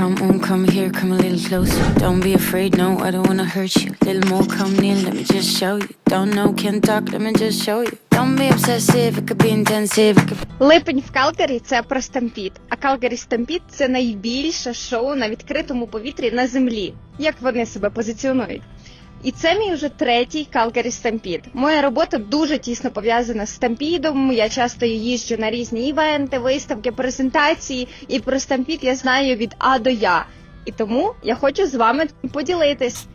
come on, come here, come a little closer. Don't be afraid, no, I don't wanna hurt you. Little more, come near, let me just show you. Don't know, can't talk, let me just show you. Don't be obsessive, it could be intensive, it Липень в Калгарі це про Стампід, а Калгарі Стампід це найбільше шоу на відкритому повітрі на землі. Як вони себе позиціонують? І це мій вже третій Калгарі Стампід. Моя робота дуже тісно пов'язана з Стампідом. Я часто їжджу на різні івенти, виставки, презентації, і про Стампід я знаю від А до Я. І тому я хочу з вами поділитись.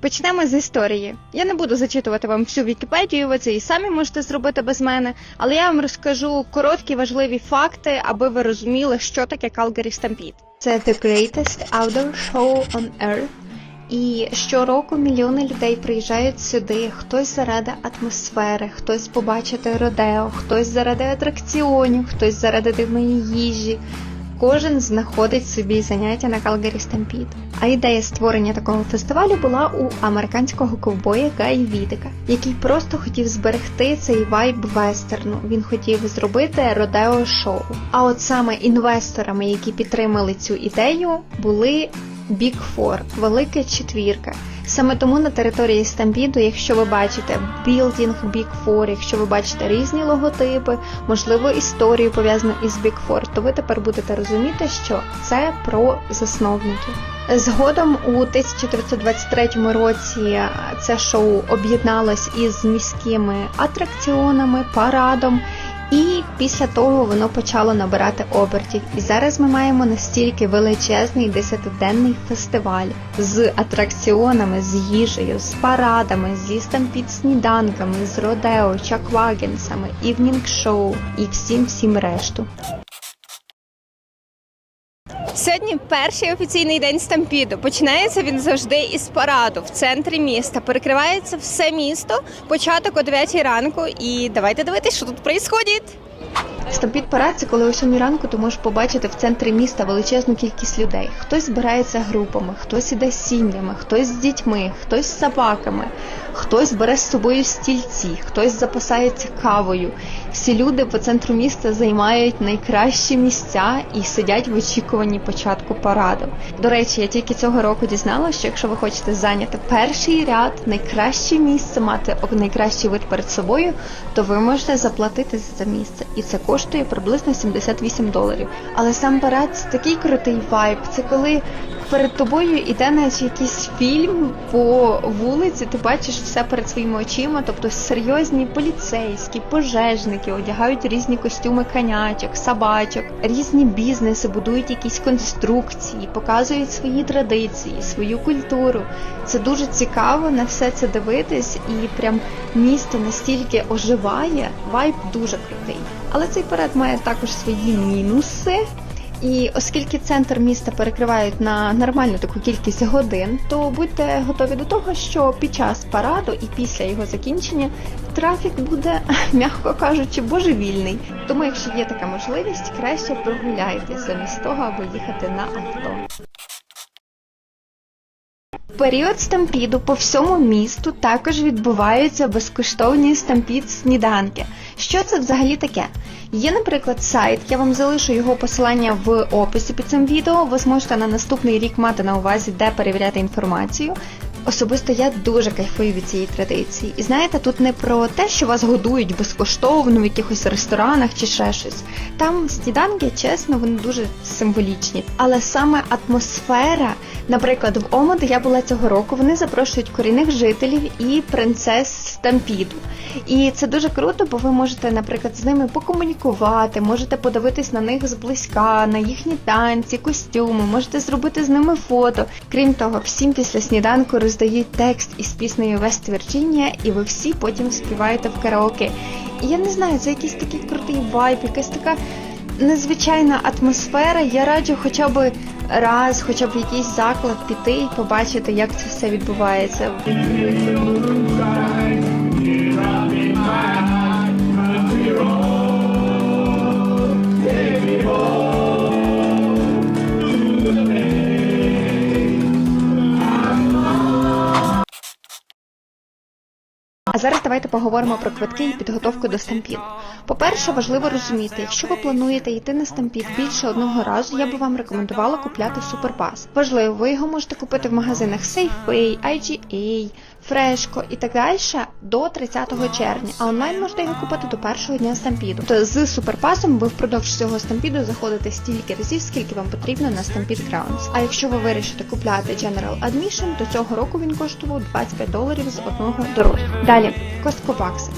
Почнемо з історії. Я не буду зачитувати вам всю Вікіпедію, ви це і самі можете зробити без мене, але я вам розкажу короткі важливі факти, аби ви розуміли, що таке Calgary Stampede. Це the greatest outdoor show on earth. І щороку мільйони людей приїжджають сюди. Хтось заради атмосфери, хтось побачити родео, хтось заради атракціонів, хтось заради дивної їжі. Кожен знаходить собі заняття на Calgary Stampede. А ідея створення такого фестивалю була у американського ковбоя Гай Відика, який просто хотів зберегти цей вайб вестерну. Він хотів зробити родео шоу. А от саме інвесторами, які підтримали цю ідею, були Big Four, велика четвірка. Саме тому на території Стампіду, якщо ви бачите білдінг Big Four, якщо ви бачите різні логотипи, можливо, історію пов'язану із Big Four, то ви тепер будете розуміти, що це про засновників. Згодом у 1923 році це шоу об'єдналось із міськими атракціонами, парадом. І після того воно почало набирати обертів. І зараз ми маємо настільки величезний десятиденний фестиваль з атракціонами, з їжею, з парадами, зі під сніданками, з родео, чаквагенсами, івнінг шоу і всім всім решту. Сьогодні перший офіційний день стампіду. Починається він завжди із параду в центрі міста. Перекривається все місто. Початок о 9 ранку. І давайте дивитися, що тут відбувається. Стампід парад це коли о 7 ранку ти можеш побачити в центрі міста величезну кількість людей. Хтось збирається групами, хтось іде з сім'ями, хтось з дітьми, хтось з собаками, хтось бере з собою стільці, хтось запасається кавою. Всі люди по центру міста займають найкращі місця і сидять в очікуванні початку параду. До речі, я тільки цього року дізналася, що якщо ви хочете зайняти перший ряд, найкраще місце, мати найкращий вид перед собою, то ви можете заплатити за це місце. І це коштує приблизно 78 доларів. Але сам парад це такий крутий вайб. Це коли перед тобою іде наче якийсь фільм по вулиці, ти бачиш все перед своїми очима, тобто серйозні поліцейські, пожежники одягають різні костюми конячок, собачок, різні бізнеси будують якісь конструкції, показують свої традиції, свою культуру. Це дуже цікаво на все це дивитись, і прям місто настільки оживає, вайб дуже крутий. Але цей парад має також свої мінуси. І оскільки центр міста перекривають на нормальну таку кількість годин, то будьте готові до того, що під час параду і після його закінчення трафік буде, м'яко кажучи, божевільний. Тому, якщо є така можливість, краще прогуляйтесь замість того, аби їхати на авто. В період стампіду по всьому місту також відбуваються безкоштовні стампід сніданки. Що це взагалі таке? Є, наприклад, сайт, я вам залишу його посилання в описі під цим відео. Ви зможете на наступний рік мати на увазі, де перевіряти інформацію. Особисто я дуже кайфую від цієї традиції. І знаєте, тут не про те, що вас годують безкоштовно в якихось ресторанах чи ще щось. Там сніданки, чесно, вони дуже символічні. Але саме атмосфера, наприклад, в Омоді я була цього року, вони запрошують корінних жителів і принцес Стампіду. І це дуже круто, бо ви можете, наприклад, з ними покомунікувати, можете подивитись на них зблизька, на їхні танці, костюми, можете зробити з ними фото. Крім того, всім після сніданку роздають текст із піснею Вест Вірджинія, і ви всі потім співаєте в караоке. І я не знаю, це якийсь такий крутий вайб, якась така незвичайна атмосфера. Я раджу хоча б раз, хоча б якийсь заклад піти і побачити, як це все відбувається. Давайте поговоримо про квитки і підготовку до стампів. По-перше, важливо розуміти, якщо ви плануєте йти на стампід більше одного разу, я би вам рекомендувала купляти суперпас. Важливо, ви його можете купити в магазинах Safeway, IGA, Фрешко і так далі до 30 червня, а онлайн можете його купити до першого дня стампіду. То з суперпасом ви впродовж цього стампіду заходите стільки разів, скільки вам потрібно на Stampede Grounds. А якщо ви вирішите купляти General Admission, то цього року він коштував 25 доларів з одного дорослого. Далі косткопакси.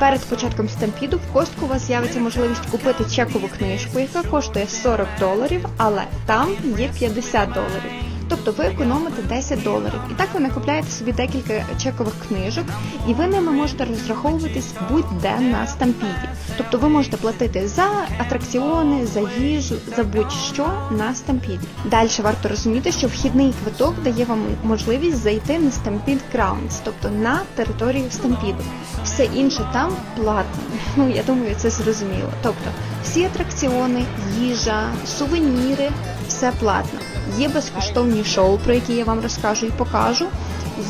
Перед початком стампіду в костку у вас з'явиться можливість купити чекову книжку, яка коштує 40 доларів, але там є 50 доларів. Тобто ви економите 10 доларів. І так ви накупляєте собі декілька чекових книжок, і ви ними можете розраховуватись будь-де на стампіді. Тобто ви можете платити за атракціони, за їжу, за будь-що на стампіді. Далі варто розуміти, що вхідний квиток дає вам можливість зайти на Stampede Grounds, тобто на територію стампіду. Все інше там платно. Ну я думаю, це зрозуміло. Тобто всі атракціони, їжа, сувеніри, все платно. Є безкоштовні шоу, про які я вам розкажу і покажу.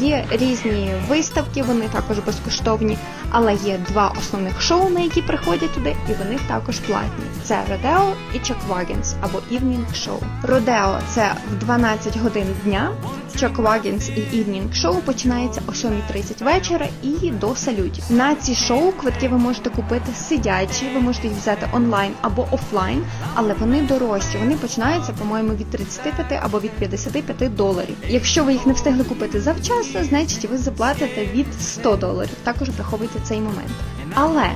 Є різні виставки, вони також безкоштовні, але є два основних шоу, на які приходять туди, і вони також платні. Це Родео і Чаквагенс або Івнінг шоу. Родео це в 12 годин дня. Chuck Waggins і Evening Show починається о 7.30 вечора і до салютів. На ці шоу квитки ви можете купити сидячі, ви можете їх взяти онлайн або офлайн, але вони дорожчі. Вони починаються, по-моєму, від 35 або від 55 доларів. Якщо ви їх не встигли купити завчасно, значить ви заплатите від 100 доларів. Також враховуйте цей момент. Але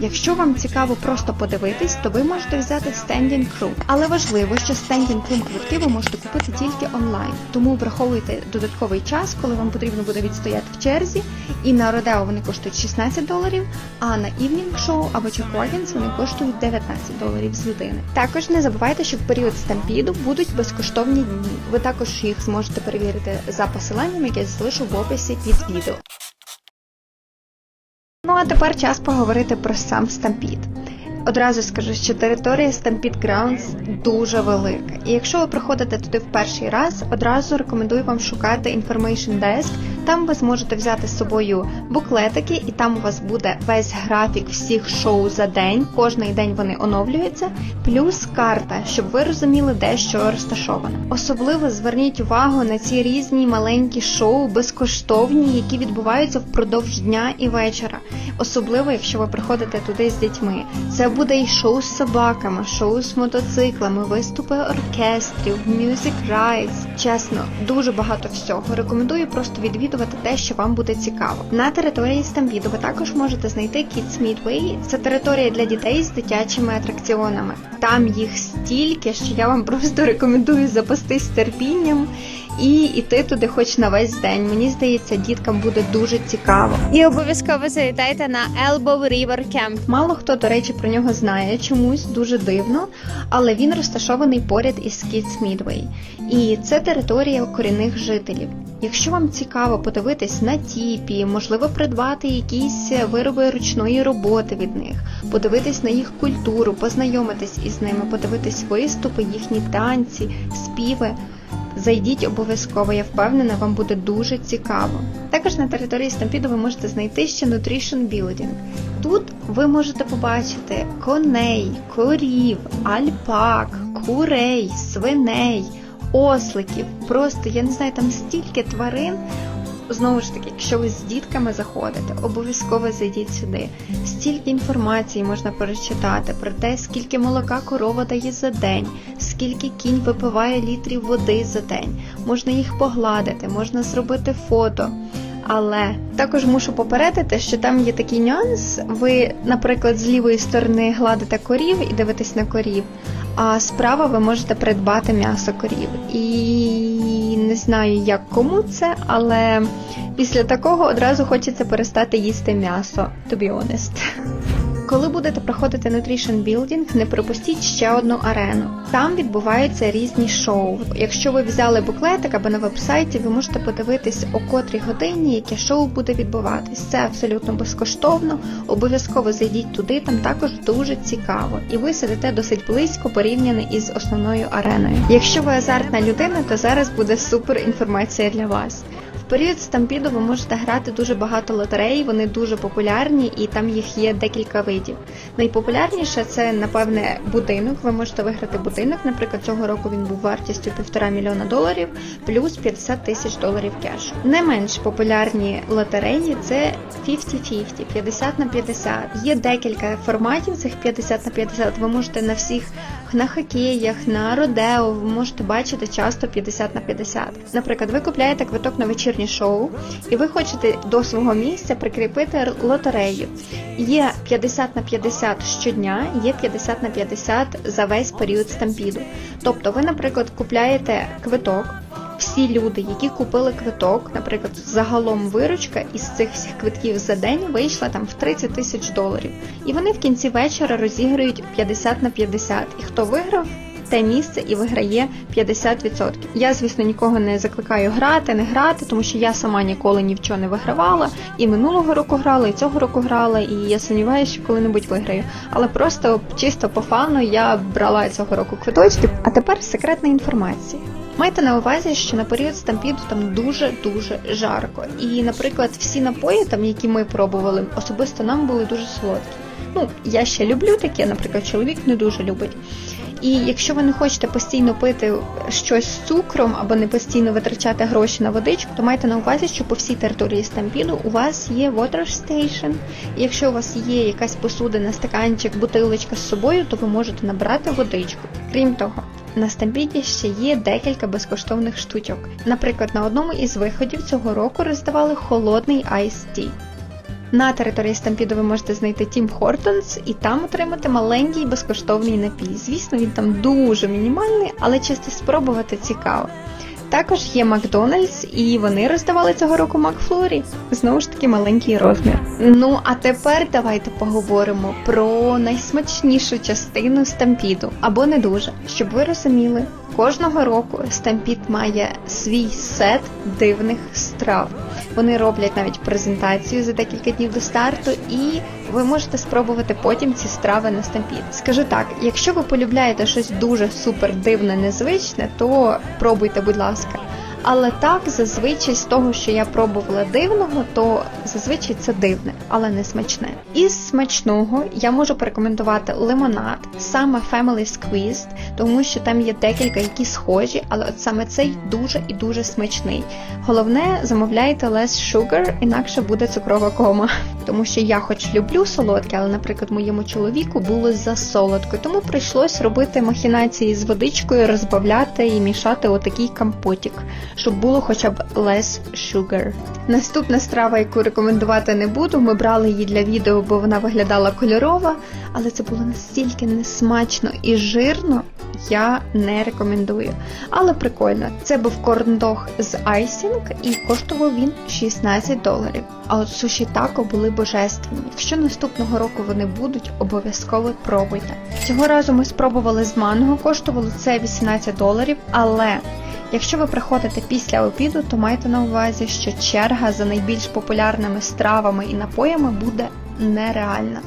Якщо вам цікаво просто подивитись, то ви можете взяти Standing Room. Але важливо, що Standing Room квитки ви можете купити тільки онлайн. Тому враховуйте додатковий час, коли вам потрібно буде відстояти в черзі. І на Родео вони коштують 16 доларів, а на Evening Show або Waggins вони коштують 19 доларів з людини. Також не забувайте, що в період стампіду будуть безкоштовні дні. Ви також їх зможете перевірити за посиланням, яке я залишу в описі під відео. Ну а тепер час поговорити про сам стампід. Одразу скажу, що територія Stampede Grounds дуже велика. І якщо ви приходите туди в перший раз, одразу рекомендую вам шукати Information Desk. Там ви зможете взяти з собою буклетики, і там у вас буде весь графік всіх шоу за день. Кожний день вони оновлюються, плюс карта, щоб ви розуміли, де що розташоване. Особливо зверніть увагу на ці різні маленькі шоу, безкоштовні, які відбуваються впродовж дня і вечора. Особливо, якщо ви приходите туди з дітьми. Це буде і шоу з собаками, шоу з мотоциклами, виступи оркестрів, music rides. Чесно, дуже багато всього. Рекомендую просто відвідувати те, що вам буде цікаво. На території Стампіду ви також можете знайти Kids Midway. Це територія для дітей з дитячими атракціонами. Там їх стільки, що я вам просто рекомендую запастись терпінням і йти туди хоч на весь день. Мені здається, діткам буде дуже цікаво. І обов'язково завітайте на Elbow River Camp. Мало хто, до речі, про нього знає чомусь дуже дивно, але він розташований поряд із Kids Midway. І це територія корінних жителів. Якщо вам цікаво подивитись на тіпі, можливо придбати якісь вироби ручної роботи від них, подивитись на їх культуру, познайомитись із ними, подивитись виступи, їхні танці, співи. Зайдіть обов'язково, я впевнена, вам буде дуже цікаво. Також на території Стампіду ви можете знайти ще Nutrition Building. Тут ви можете побачити коней, корів, альпак, курей, свиней, осликів. Просто я не знаю, там стільки тварин. Знову ж таки, якщо ви з дітками заходите, обов'язково зайдіть сюди. Стільки інформації можна перечитати про те, скільки молока корова дає за день, скільки кінь випиває літрів води за день. Можна їх погладити, можна зробити фото. Але також мушу попередити, що там є такий нюанс. Ви, наприклад, з лівої сторони гладите корів і дивитесь на корів, а справа ви можете придбати м'ясо корів. І не знаю, як кому це, але після такого одразу хочеться перестати їсти м'ясо, to be honest. Коли будете проходити Nutrition Building, не пропустіть ще одну арену. Там відбуваються різні шоу. Якщо ви взяли буклетик або на вебсайті, ви можете подивитись о котрій годині, яке шоу буде відбуватись. Це абсолютно безкоштовно. Обов'язково зайдіть туди, там також дуже цікаво. І ви сидите досить близько порівняно із основною ареною. Якщо ви азартна людина, то зараз буде супер інформація для вас. Період стампіду ви можете грати дуже багато лотерей, вони дуже популярні і там їх є декілька видів. Найпопулярніше це, напевне, будинок. Ви можете виграти будинок. Наприклад, цього року він був вартістю півтора мільйона доларів, плюс 50 тисяч доларів кешу. Не менш популярні лотереї це 50-50, 50 на 50. Є декілька форматів цих 50 на 50. Ви можете на всіх на хокеях, на родео, ви можете бачити часто 50 на 50. Наприклад, ви купляєте квиток на вечірнє шоу, і ви хочете до свого місця прикріпити лотерею. Є 50 на 50 щодня, є 50 на 50 за весь період стампіду. Тобто, ви, наприклад, купляєте квиток. Всі люди, які купили квиток, наприклад, загалом виручка із цих всіх квитків за день вийшла там в 30 тисяч доларів. І вони в кінці вечора розіграють 50 на 50. І хто виграв, те місце і виграє 50%. Я, звісно, нікого не закликаю грати, не грати, тому що я сама ніколи ні в чого не вигравала. І минулого року грала, і цього року грала, і я сумніваюся, що коли-небудь виграю. Але просто чисто по фану я брала цього року квиточки. А тепер секретна інформація. Майте на увазі, що на період стампіду там дуже дуже жарко. І, наприклад, всі напої, там, які ми пробували, особисто нам були дуже солодкі. Ну, я ще люблю таке, наприклад, чоловік не дуже любить. І якщо ви не хочете постійно пити щось з цукром або не постійно витрачати гроші на водичку, то майте на увазі, що по всій території Стампіду у вас є water station. І якщо у вас є якась посудина, стаканчик, бутилочка з собою, то ви можете набрати водичку. Крім того, на Стампіді ще є декілька безкоштовних штучок. Наприклад, на одному із виходів цього року роздавали холодний Tea. На території Стампіду ви можете знайти Тім Хортонс і там отримати маленький безкоштовний напій. Звісно, він там дуже мінімальний, але чисто спробувати цікаво. Також є Макдональдс, і вони роздавали цього року Макфлорі. Знову ж таки, маленький розмір. Ну а тепер давайте поговоримо про найсмачнішу частину стампіду, або не дуже. Щоб ви розуміли, кожного року стампід має свій сет дивних страв. Вони роблять навіть презентацію за декілька днів до старту, і ви можете спробувати потім ці страви на стампід. Скажу так, якщо ви полюбляєте щось дуже супер дивне, незвичне, то пробуйте, будь ласка. Але так, зазвичай з того, що я пробувала дивного, то зазвичай це дивне, але не смачне. Із смачного я можу порекомендувати лимонад, саме Family Squeezed, тому що там є декілька, які схожі, але от саме цей дуже і дуже смачний. Головне, замовляйте less sugar, інакше буде цукрова кома. Тому що я хоч люблю солодке, але, наприклад, моєму чоловіку було за солодко, тому прийшлось робити махінації з водичкою, розбавляти і мішати отакий компотик, щоб було хоча б less sugar. Наступна страва, яку рекомендувати не буду, ми брали її для відео, бо вона виглядала кольорова, але це було настільки несмачно і жирно, я не рекомендую. Але прикольно, це був корндог з айсінг і коштував він 16 доларів. А от суші тако були божественні. Якщо наступного року вони будуть, обов'язково пробуйте. Цього разу ми спробували з манго, коштувало це 18 доларів, але Якщо ви приходите після обіду, то майте на увазі, що черга за найбільш популярними стравами і напоями буде нереальна.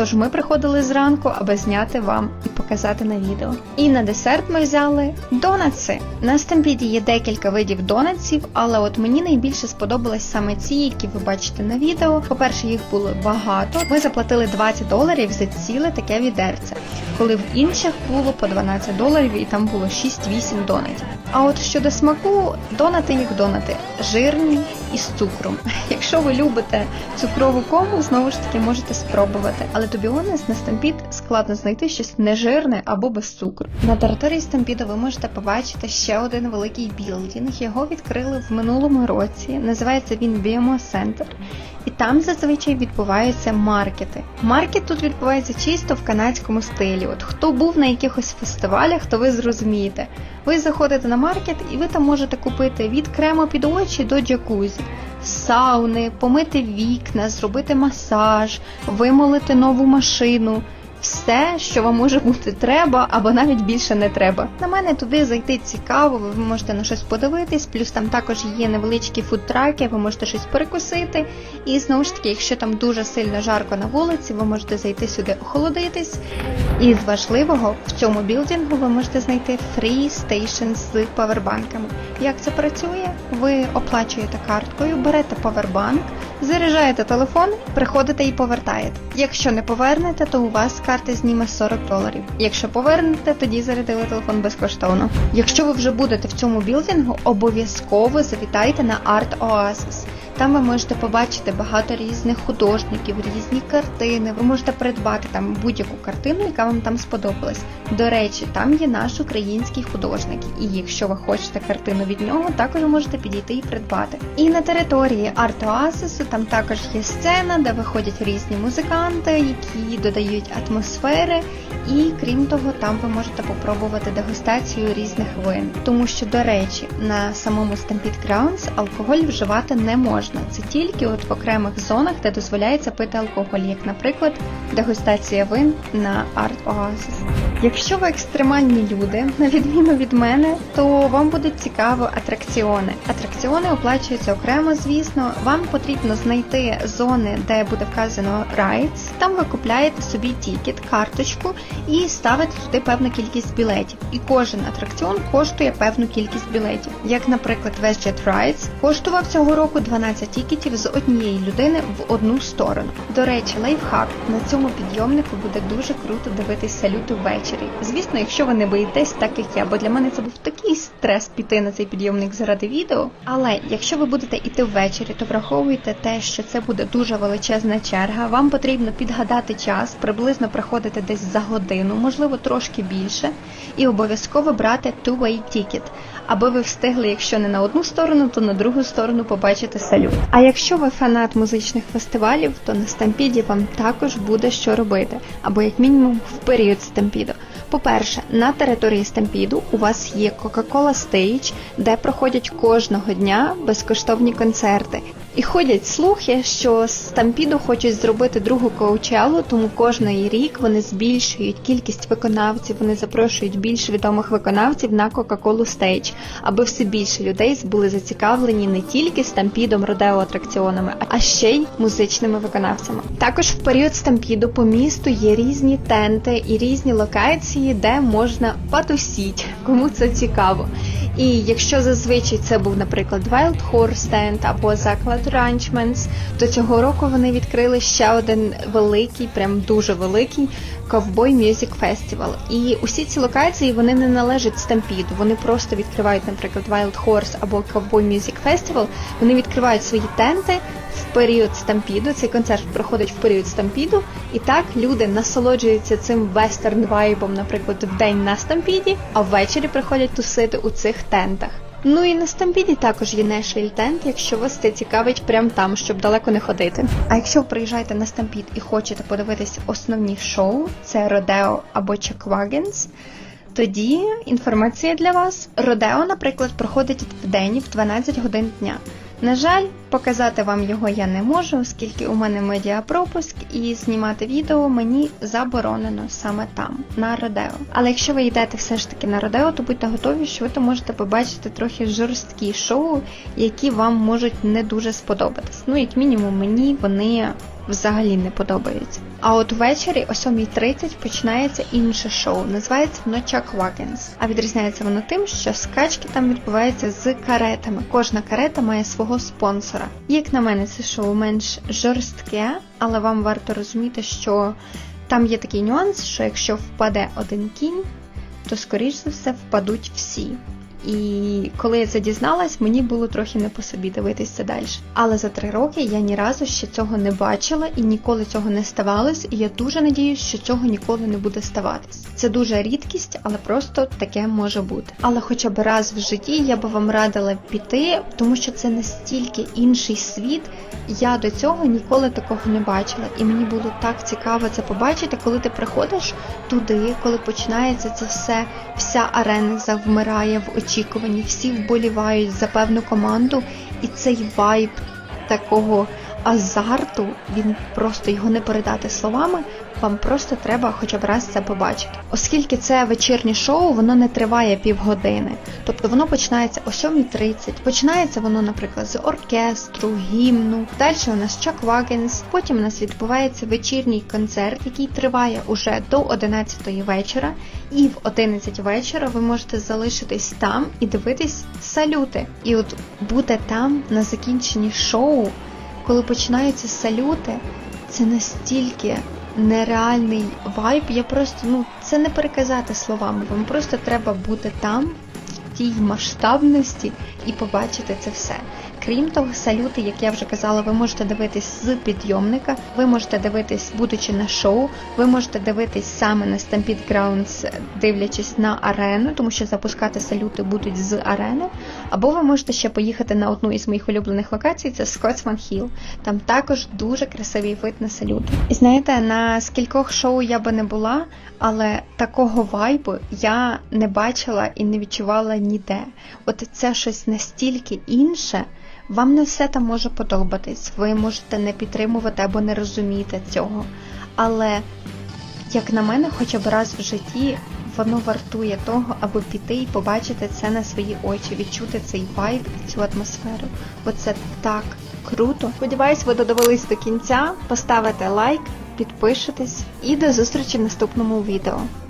Тож ми приходили зранку, аби зняти вам і показати на відео. І на десерт ми взяли донатси. На стампіді є декілька видів донатсів, але от мені найбільше сподобались саме ці, які ви бачите на відео. По-перше, їх було багато. Ми заплатили 20 доларів за ціле таке відерце, коли в інших було по 12 доларів і там було 6-8 донатів. А от щодо смаку, донати як донати, жирні і з цукром. Якщо ви любите цукрову кому, знову ж таки можете спробувати. Але тобі honest, на стампід складно знайти щось нежирне або без цукру. На території стампіду ви можете побачити ще один великий білдінг. Його відкрили в минулому році. Називається він BMO Center. І там зазвичай відбуваються маркети. Маркет тут відбувається чисто в канадському стилі. От хто був на якихось фестивалях, то ви зрозумієте. Ви заходите на маркет і ви там можете купити від крему під очі до джакузі, сауни, помити вікна, зробити масаж, вимолити нову машину. Все, що вам може бути треба, або навіть більше не треба. На мене туди зайти цікаво, ви можете на щось подивитись, плюс там також є невеличкі фудтраки, ви можете щось перекусити. І знову ж таки, якщо там дуже сильно жарко на вулиці, ви можете зайти сюди охолодитись. І з важливого в цьому білдингу ви можете знайти free stations з павербанками. Як це працює? Ви оплачуєте карткою, берете павербанк, заряджаєте телефон, приходите і повертаєте. Якщо не повернете, то у вас карти зніме 40 доларів. Якщо повернете, тоді зарядили телефон безкоштовно. Якщо ви вже будете в цьому білдингу, обов'язково завітайте на Art Oasis. Там ви можете побачити багато різних художників, різні картини. Ви можете придбати там будь-яку картину, яка вам там сподобалась. До речі, там є наш український художник, і якщо ви хочете картину від нього, також можете підійти і придбати. І на території Oasis там також є сцена, де виходять різні музиканти, які додають атмосфери. І крім того, там ви можете попробувати дегустацію різних вин. Тому що, до речі, на самому Stampede Grounds алкоголь вживати не можна. Це тільки от в окремих зонах, де дозволяється пити алкоголь, як, наприклад, дегустація вин на Art Oasis. Якщо ви екстремальні люди, на відміну від мене, то вам будуть цікаво атракціони. Атракціони оплачуються окремо, звісно. Вам потрібно знайти зони, де буде вказано Rides. Там ви купляєте собі тікет, карточку і ставите туди певну кількість білетів. І кожен атракціон коштує певну кількість білетів. Як, наприклад, WestJet Rides коштував цього року 12 тікетів з однієї людини в одну сторону. До речі, лайфхак на цьому підйомнику буде дуже круто дивитись салюти ввечері. Звісно, якщо ви не боїтесь, так як я, бо для мене це був такий стрес піти на цей підйомник заради відео. Але якщо ви будете йти ввечері, то враховуйте те, що це буде дуже величезна черга. Вам потрібно підгадати час, приблизно приходити десь за годину, можливо, трошки більше, і обов'язково брати two-way ticket, аби ви встигли, якщо не на одну сторону, то на другу сторону побачити салют. А якщо ви фанат музичних фестивалів, то на стампіді вам також буде що робити, або як мінімум в період стампіду. По-перше, на території стампіду у вас є Coca-Cola Stage, де проходять кожного дня безкоштовні концерти. І ходять слухи, що Стампіду хочуть зробити другу коучелу, тому кожний рік вони збільшують кількість виконавців, вони запрошують більш відомих виконавців на Coca-Cola Stage, аби все більше людей були зацікавлені не тільки стампідом, родео атракціонами, а ще й музичними виконавцями. Також в період стампіду по місту є різні тенти і різні локації, де можна потусіть, кому це цікаво. І якщо зазвичай це був, наприклад, Wild Horse Stand або заклад Ranchmans, то цього року вони відкрили ще один великий, прям дуже великий Cowboy Music Festival. І усі ці локації вони не належать Stampede, вони просто відкривають, наприклад, Wild Horse або Cowboy Music Festival, вони відкривають свої тенти в період стампіду. Цей концерт проходить в період стампіду, і так люди насолоджуються цим вестерн вайбом, наприклад, в день на стампіді, а ввечері приходять тусити у цих тентах. Ну і на стампіді також є Nashville тент, якщо вас це цікавить прямо там, щоб далеко не ходити. А якщо ви приїжджаєте на стампід і хочете подивитись основні шоу, це Родео або Чаквагенс, тоді інформація для вас. Родео, наприклад, проходить в день в 12 годин дня. На жаль, показати вам його я не можу, оскільки у мене медіапропуск, і знімати відео мені заборонено саме там, на Родео. Але якщо ви йдете все ж таки на Родео, то будьте готові, що ви там можете побачити трохи жорсткі шоу, які вам можуть не дуже сподобатись. Ну, як мінімум, мені вони взагалі не подобаються. А от ввечері о 7.30 починається інше шоу. Називається Chuck Waggins. А відрізняється воно тим, що скачки там відбуваються з каретами. Кожна карета має свого спонсора. Як на мене, це шоу менш жорстке, але вам варто розуміти, що там є такий нюанс, що якщо впаде один кінь, то скоріш за все впадуть всі. І коли я це дізналась, мені було трохи не по собі дивитися далі. Але за три роки я ні разу ще цього не бачила і ніколи цього не ставалось. І я дуже надіюсь, що цього ніколи не буде ставатись. Це дуже рідкість, але просто таке може бути. Але хоча б раз в житті я би вам радила піти, тому що це настільки інший світ. Я до цього ніколи такого не бачила, і мені було так цікаво це побачити, коли ти приходиш туди, коли починається це все, вся арена завмирає в очікуванні, всі вболівають за певну команду, і цей вайб такого азарту, він просто його не передати словами. Вам просто треба хоча б раз це побачити. Оскільки це вечірнє шоу, воно не триває півгодини. Тобто воно починається о 7.30. Починається воно, наприклад, з оркестру, гімну. Далі у нас Чак Вагенс. Потім у нас відбувається вечірній концерт, який триває уже до 11 вечора. І в 11 вечора ви можете залишитись там і дивитись салюти. І от бути там на закінченні шоу, коли починаються салюти, це настільки нереальний вайб. Я просто ну це не переказати словами. Вам просто треба бути там в тій масштабності і побачити це все. Крім того, салюти, як я вже казала, ви можете дивитись з підйомника, ви можете дивитись, будучи на шоу, ви можете дивитись саме на Stampede Grounds, дивлячись на арену, тому що запускати салюти будуть з арени. Або ви можете ще поїхати на одну із моїх улюблених локацій, це Scotsman Hill. Там також дуже красивий вид на салюти. І знаєте, на скількох шоу я би не була, але такого вайбу я не бачила і не відчувала ніде. От це щось настільки інше. Вам не все там може подобатись, ви можете не підтримувати або не розуміти цього. Але, як на мене, хоча б раз в житті воно вартує того, аби піти і побачити це на свої очі, відчути цей вайб і цю атмосферу. Бо це так круто. Сподіваюсь, ви додивились до кінця. Поставите лайк, підпишитесь і до зустрічі в наступному відео.